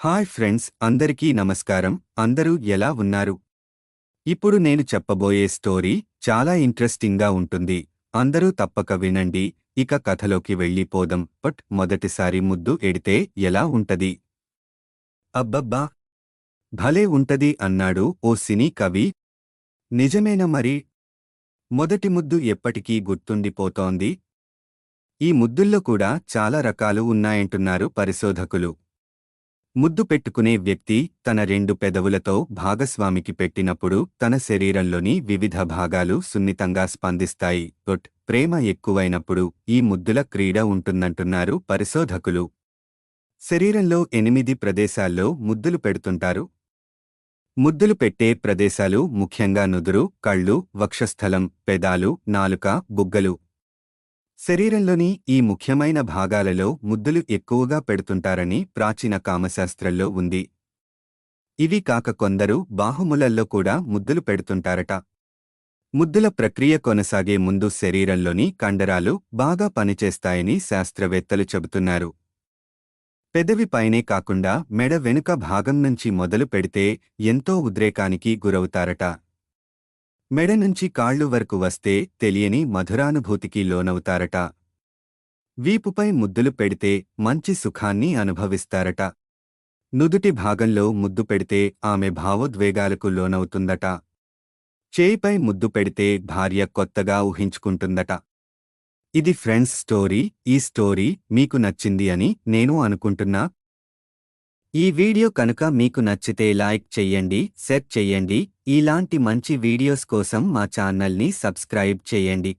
Hi friends అందరికీ నమస్కారం. అందరూ ఎలా ఉన్నారు? ఇప్పుడు నేను చెప్పబోయే స్టోరీ చాలా ఇంట్రెస్టింగ్గా ఉంటుంది. అందరూ తప్పక వినండి. ఇక కథలోకి వెళ్ళిపోదాం. బట్ మొదటిసారి ముద్దు ఎడితే ఎలా ఉంటది? అబ్బబ్బా! భలే ఉంటది అన్నాడు ఓ సినీ కవి. నిజమేనా మరి? మొదటి ముద్దు ఎప్పటికీ గుర్తుండిపోతోంది. ఈ ముద్దుల్లో కూడా చాలా రకాలు ఉన్నాయంటున్నారు పరిశోధకులు. ముద్దు పెట్టుకునే వ్యక్తి తన రెండు పెదవులతో భాగస్వామికి పెట్టినప్పుడు తన శరీరంలోని వివిధ భాగాలు సున్నితంగా స్పందిస్తాయి. బట్ ప్రేమ ఎక్కువైనప్పుడు ఈ ముద్దుల క్రీడ ఉంటుందంటున్నారు పరిశోధకులు. శరీరంలో ఎనిమిది ప్రదేశాల్లో ముద్దులు పెడుతుంటారు. ముద్దులు పెట్టే ప్రదేశాలు ముఖ్యంగా నుదురు కళ్ళు వక్షస్థలం పెదాలు నాలుక బుగ్గలు. శరీరంలోని ఈ ముఖ్యమైన భాగాలలో ముద్దులు ఎక్కువగా పెడుతుంటారని ప్రాచీన కామశాస్త్రంలో ఉంది. ఇవి కాక కొందరు బాహుములల్లో కూడా ముద్దులు పెడుతుంటారట. ముద్దుల ప్రక్రియ కొనసాగే ముందు శరీరంలోని కండరాలు బాగా పనిచేస్తాయని శాస్త్రవేత్తలు చెబుతున్నారు. పెదవి పైనే కాకుండా మెడ వెనుక భాగం నుంచి మొదలు పెడితే ఎంతో ఉద్రేకానికి గురవుతారట. మెడ నుంచి కాళ్ళు వరకు వస్తే తెలియని మధురానుభూతికి లోనవుతారట. వీపుపై ముద్దులు పెడితే మంచి సుఖాన్ని అనుభవిస్తారట. నుదుటి భాగంలో ముద్దు పెడితే ఆమె భావోద్వేగాలకు లోనవుతుందట. చేయిపై ముద్దు పెడితే భార్య కొత్తగా ఊహించుకుంటుందట. ఇది ఫ్రెండ్స్ స్టోరీ ఈ స్టోరీ మీకు నచ్చింది అని నేను అనుకుంటున్నా. ఈ వీడియో కనుక మీకు నచ్చితే లైక్ చెయ్యండి షేర్ చెయ్యండి ఇలాంటి మంచి వీడియోస్ కోసం మా ఛానల్ని సబ్స్క్రైబ్ చేయండి.